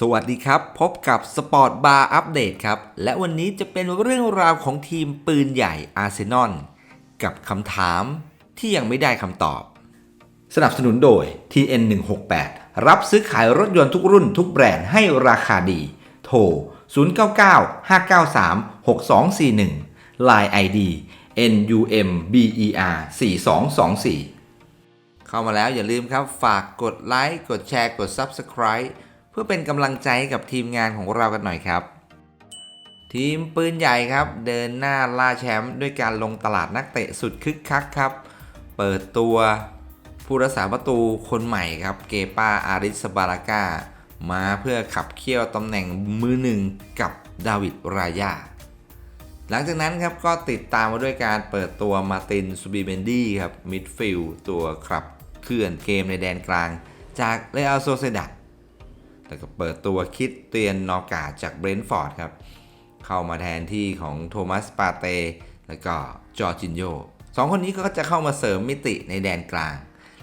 สวัสดีครับ พบกับสปอร์ตบาร์อัปเดตครับ และวันนี้จะเป็นเรื่องราวของทีมปืนใหญ่อาร์เซนอลกับคำถามที่ยังไม่ได้คำตอบ สนับสนุนโดย TN168 รับซื้อขายรถยนต์ทุกรุ่นทุกแบรนด์ให้ราคาดี โทร 0995936241 Line ID NUMBER 4224 เข้ามาแล้วอย่าลืมครับฝากกดไลค์กดแชร์กด Subscribe เพื่อเป็นกำลังใจให้กับทีมงานของเรากันหน่อยครับ ทีมปืนใหญ่ครับ เดินหน้าล่าแชมป์ด้วยการลงตลาดนักเตะสุดคึกคักครับ เปิดตัวผู้รักษาประตูคนใหม่ครับ เกปาอาริสบาราก้ามาเพื่อขับเคี่ยวตำแหน่งมือหนึ่งกับดาวิดรายาหลังจากนั้นครับก็ติดตามมาด้วยการเปิดตัวมาตินซูบิเบนดี้ครับมิดฟิลด์ตัวครับเคลื่อนเกมในแดนกลาง จากเรอัลโซเซดัด แล้วก็เปิดตัวคิดเตียนนอกาจากเบรนท์ฟอร์ดครับ เข้ามาแทนที่ของโทมัสปาเตแล้วก็จอร์จินโยสองคนนี้ก็จะเข้ามาเสริมมิติในแดนกลาง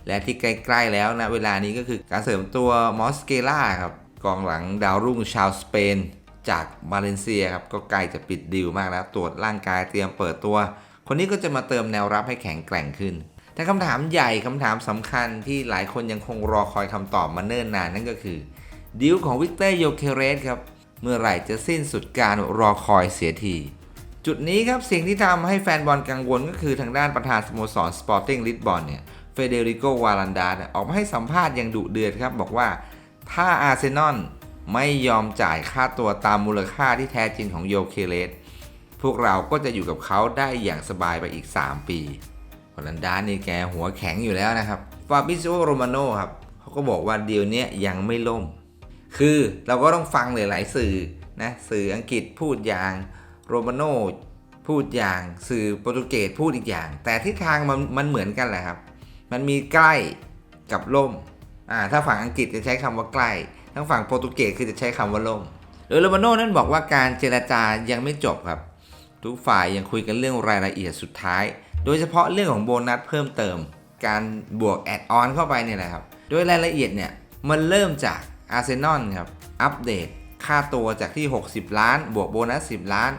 และที่ใกล้ๆแล้วนะเวลานี้ก็คือการเสริมตัวมอสเกล่าครับกองหลังดาวรุ่งชาวสเปน จากมาเลเซียครับก็ใกล้จะปิดดีลมากแล้ว ตรวจร่างกายเตรียมเปิดตัว คนนี้ก็จะมาเติมแนวรับให้แข็งแกร่งขึ้น แต่คำถามใหญ่คำถามสำคัญที่หลายคนยังคงรอคอยคำตอบมาเนิ่นนานนั่นก็คือ ดีลของวิกเตอร์โยเคเรสครับเมื่อไหร่จะสิ้นสุดการรอคอยเสียทีจุดนี้ครับสิ่งที่ทำให้แฟนบอลกังวลก็คือทางด้านประธานสโมสรสปอร์ติ้งลิสบอนเนี่ยเฟเดริโกวาลันดาออกมาให้สัมภาษณ์อย่างดุเดือดครับ บอกว่าถ้าอาร์เซนอลไม่ยอมจ่ายค่าตัวตามมูลค่าที่แท้จริงของโยเคเลสพวกเราก็จะอยู่กับเขาได้อย่างสบายไปอีก 3 ปีวาลันดานี่แกหัวแข็งอยู่แล้วนะครับฟาบิโซโรมาโนครับเขาก็บอกว่าเดียวนี้ยังไม่ล่ม คือเราก็ต้องฟังหลายๆสื่อนะสื่ออังกฤษพูดอย่างโรมาโนพูดอย่างสื่อโปรตุเกสพูดอีกอย่าง แต่ทิศทางมันมันเหมือนกันแหละครับ มันมีใกล้กับล่มอ่าถ้าฝั่งอังกฤษจะใช้คำว่าใกล้ทั้งฝั่งโปรตุเกสคือจะใช้คำว่าล่มโดยโรมาโนนั้นบอกว่าการเจรจายังไม่จบครับ ทุกฝ่ายยังคุยกันเรื่องรายละเอียดสุดท้าย โดยเฉพาะเรื่องของโบนัสเพิ่มเติม การบวกแอดออนเข้าไปเนี่ยนะครับโดยรายละเอียดเนี่ยมันเริ่มจาก อาร์เซนอลครับ อัปเดตค่าตัวจากที่ 60 ล้าน บวกโบนัส 10 ล้าน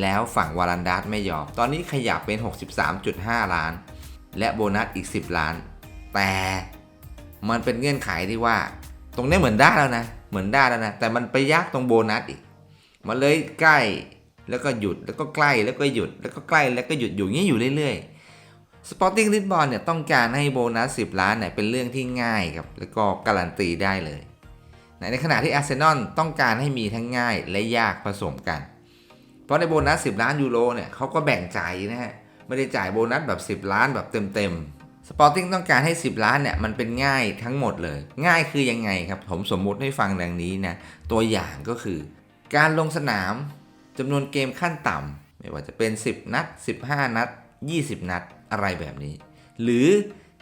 แล้วฝั่งวารันดัสไม่ยอม ตอนนี้ขยับเป็น 63.5 ล้าน และโบนัสอีก 10 ล้าน แต่มันเป็นเงื่อนไขที่ว่า ตรงนี้เหมือนได้แล้วนะ เหมือนได้แล้วนะ แต่มันไปยากตรงโบนัสอีก มันเลยใกล้ แล้วก็หยุด แล้วก็ใกล้ แล้วก็หยุด แล้วก็ใกล้ แล้วก็หยุดอยู่อย่างนี้อยู่เรื่อยๆ สปอร์ติ้งลิสบอลเนี่ยต้องการให้โบนัส 10 ล้านเนี่ยเป็นเรื่องที่ง่ายครับ แล้วก็การันตีได้เลย ในขณะที่อาร์เซนอลต้องการให้มีทั้งง่ายและยากผสมกัน เพราะในโบนัส 10 ล้านยูโรเนี่ยเขาก็แบ่งจ่ายนะฮะ ไม่ได้จ่ายโบนัสแบบ 10 ล้านแบบเต็มๆ สปอร์ติ้งต้องการให้ 10 ล้านเนี่ยมันเป็นง่ายทั้งหมดเลย ง่ายคือยังไงครับ ผมสมมุติให้ฟังดังนี้นะ ตัวอย่างก็คือ การลงสนามจำนวนเกมขั้นต่ำไม่ว่าจะเป็น 10 นัด 15 นัด 20 นัดอะไรแบบนี้ หรือ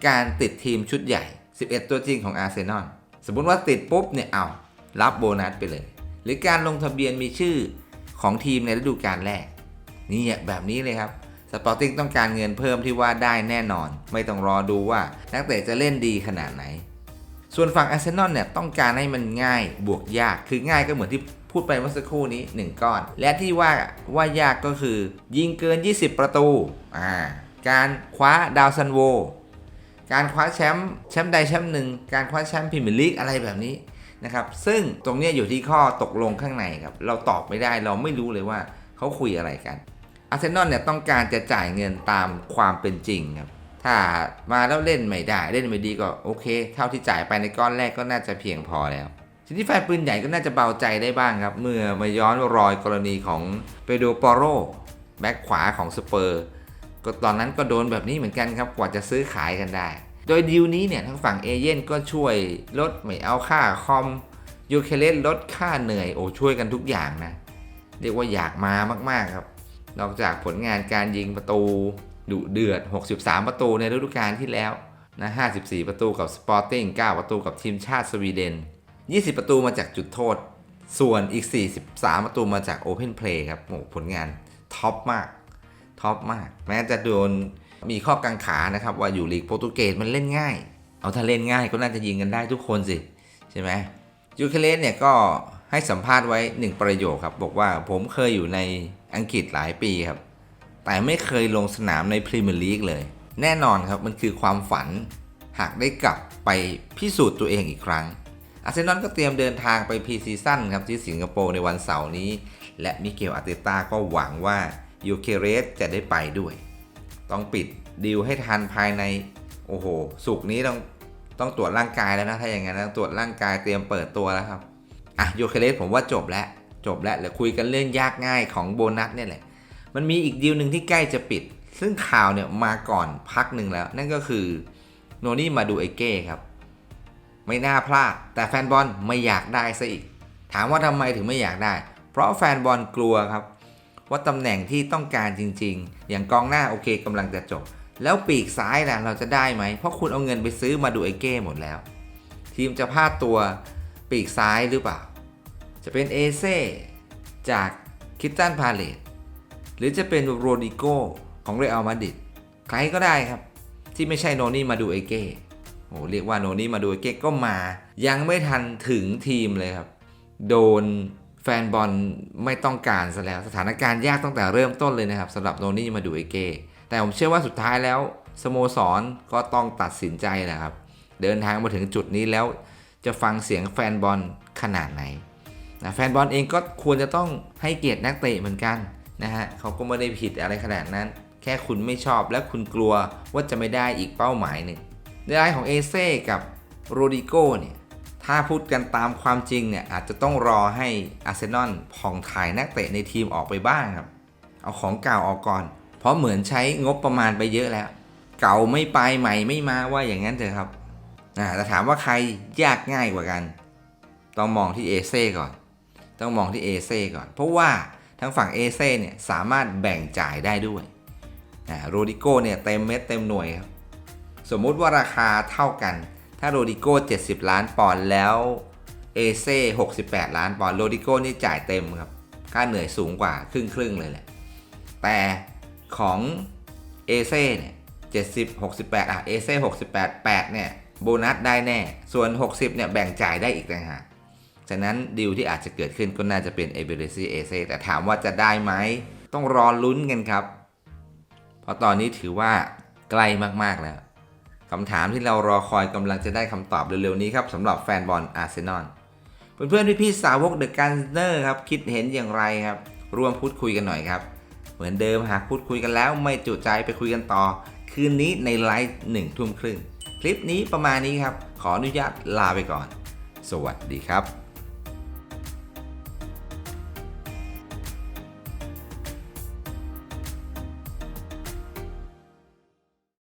การติดทีมชุดใหญ่ 11 ตัวจริงของอาร์เซนอล สมมุติว่าติดปุ๊บเนี่ยเอารับโบนัสไปเลย หรือการลงทะเบียนมีชื่อของทีมในฤดูกาลแรก นี่แบบนี้เลยครับสปอร์ติ้งต้องการเงินเพิ่มที่ว่าได้แน่นอน ไม่ต้องรอดูว่านักเตะจะเล่นดีขนาดไหน ส่วนฝั่งอาร์เซนอลเนี่ยต้องการให้มันง่ายบวกยากคือง่ายก็เหมือนที่พูดไปเมื่อสักครู่นี้ 1 ก้อน และที่ว่าว่ายากก็คือ ยิงเกิน 20 ประตูอ่าการคว้าดาวซันโว การคว้าแชมป์แชมป์ใดแชมป์หนึ่งการคว้าแชมป์พรีเมียร์ลีกอะไรแบบนี้นะครับซึ่งตรงนี้อยู่ที่ข้อตกลงข้างในครับเราตอบไม่ได้เราไม่รู้เลยว่าเขาคุยอะไรกันอาร์เซนอลเนี่ยต้องการจะจ่ายเงินตามความเป็นจริงครับถ้ามาแล้วเล่นไม่ได้เล่นไม่ดีก็โอเค เท่าที่จ่ายไปในก้อนแรกก็น่าจะเพียงพอแล้วทีนี้แฟนปืนใหญ่ก็น่าจะเบาใจได้บ้างครับ เมื่อมาย้อนรอยกรณีของเปโดปอโรแบ็คขวาของสเปอร์ ก็ตอนนั้นก็โดนแบบนี้เหมือนกันครับกว่าจะซื้อขายกันได้ โดยดีลนี้เนี่ยทั้งฝั่งเอเย่นก็ช่วยลดไม่เอาค่าคอมยูเคเลสลดค่าเหนื่อยโอ้ช่วยกันทุกอย่างนะ เรียกว่าอยากมามากๆครับ นอกจากผลงานการยิงประตูดุเดือด 63 ประตูในฤดูกาลที่แล้วนะ54 ประตูกับสปอร์ติ้ง9ประตูกับทีมชาติสวีเดน 20 ประตูมาจากจุดโทษ ส่วนอีก 43 ประตูมาจากโอเพนเพลย์ครับโอ้ผลงานท็อปมาก ท็อปมาก แม้จะโดนมีข้อกังขานะครับ ว่าอยู่ลีกโปรตุเกสมันเล่นง่าย เอาถ้าเล่นง่ายก็น่าจะยิงกันได้ทุกคนสิ ใช่ไหมยูเคเลสเนี่ยก็ให้สัมภาษณ์ไว้หนึ่งประโยคครับ บอกว่าผมเคยอยู่ในอังกฤษหลายปีครับ แต่ไม่เคยลงสนามในพรีเมียร์ลีกเลย แน่นอนครับมันคือความฝัน หากได้กลับไปพิสูจน์ตัวเองอีกครั้งอาร์เซนอลก็เตรียมเดินทางไปพรีซีซั่นครับที่สิงคโปร์ในวันเสาร์นี้ และมิเกลอาร์เตต้าก็หวังว่า ยูเคเรสจะได้ไปด้วย ต้องปิดดีลให้ทันภายใน โอ้โห สุกนี้ต้องต้องตรวจร่างกายแล้วนะ ถ้าอย่างนั้นนะตรวจร่างกายเตรียมเปิดตัวแล้วครับ อะยูเคเรสผมว่าจบแล้ว จบแล้วเหลือคุยกันเรื่องยากง่ายของโบนัสเนี่ยแหละ มันมีอีกดีลหนึ่งที่ใกล้จะปิด ซึ่งข่าวเนี่ยมาก่อนพักหนึ่งแล้ว นั่นก็คือโนนี่มาดูไอเก้ครับ ไม่น่าพลาด แต่แฟนบอลไม่อยากได้ซะอีก ถามว่าทำไมถึงไม่อยากได้ เพราะแฟนบอลกลัวครับ ว่าตำแหน่งที่ต้องการจริง ๆ อย่างกองหน้าโอเคกำลังจะจบ แล้วปีกซ้ายล่ะเราจะได้ไหม เพราะคุณเอาเงินไปซื้อมาดูไอเก้หมดแล้ว ทีมจะพลาดตัวปีกซ้ายหรือเปล่า จะเป็นเอเซ่จากคิตตันพาเลตหรือจะเป็นโรดิโกของเรอัลมาดริดใครก็ได้ครับ ที่ไม่ใช่โนนี่มาดูไอเก้โอ้เรียกว่าโนนี่มาดูไอเก้ก็มา ยังไม่ทันถึงทีมเลยครับ โดน แฟนบอลไม่ต้องการซะแล้ว สถานการณ์ยากตั้งแต่เริ่มต้นเลยนะครับสำหรับโนนี่มาดูไอเก้แต่ผมเชื่อว่าสุดท้ายแล้วสโมสรก็ต้องตัดสินใจแหละครับ เดินทางมาถึงจุดนี้แล้วจะฟังเสียงแฟนบอลขนาดไหนนะแฟนบอลเองก็ควรจะต้องให้เกียรตินักเตะเหมือนกันนะฮะเขาก็ไม่ได้ผิดอะไรขนาดนั้น แค่คุณไม่ชอบและคุณกลัวว่าจะไม่ได้อีกเป้าหมายหนึ่งในรายของเอเซ่กับโรดิโก้เนี่ย ถ้าพูดกันตามความจริงเนี่ยอาจจะต้องรอให้อาร์เซนอลผ่องถ่ายนักเตะในทีมออกไปบ้างครับ เอาของเก่าออกก่อน เพราะเหมือนใช้งบประมาณไปเยอะแล้ว เก่าไม่ไปใหม่ไม่มาว่าอย่างนั้นเถอะครับแต่ถามว่าใครยากง่ายกว่ากัน ต้องมองที่เอเซ่ก่อน ต้องมองที่เอเซ่ก่อน เพราะว่าทางฝั่งเอเซ่เนี่ยสามารถแบ่งจ่ายได้ด้วยโรดิโกเนี่ยเต็มเม็ดเต็มหน่วยครับ สมมุติว่าราคาเท่ากัน ถ้าโรดิโก้70 ล้านปอนด์แล้วเอเซ่68 ล้านปอนด์โรดิโก้นี่จ่ายเต็มครับ ค่าเหนื่อยสูงกว่าครึ่งครึ่งๆเลยแหละ แต่ของเอเซ่เนี่ย70 68 อะเอเซ่68 8 เนี่ย โบนัสได้แน่ ส่วน 60 เนี่ย แบ่งจ่ายได้อีกต่างหาก ฉะนั้นดีลที่อาจจะเกิดขึ้นก็น่าจะเป็นเอเบเรซีเอเซ่แต่ถามว่าจะได้ไหม ต้องรอลุ้นกันครับ เพราะตอนนี้ถือว่าใกล้มากๆแล้ว คำถามที่เรารอคอยกำลังจะได้คำตอบเร็วๆนี้ครับสำหรับแฟนบอลอาร์เซนอลเพื่อนๆพี่ๆสาวกเดอะการเนอร์ครับคิดเห็นอย่างไรครับ ร่วมพูดคุยกันหน่อยครับ เหมือนเดิมหากพูดคุยกันแล้วไม่จุใจไปคุยกันต่อ คืนนี้ในไลฟ์หนึ่งทุ่มครึ่งคลิปนี้ประมาณนี้ครับ ขออนุญาตลาไปก่อน สวัสดีครับ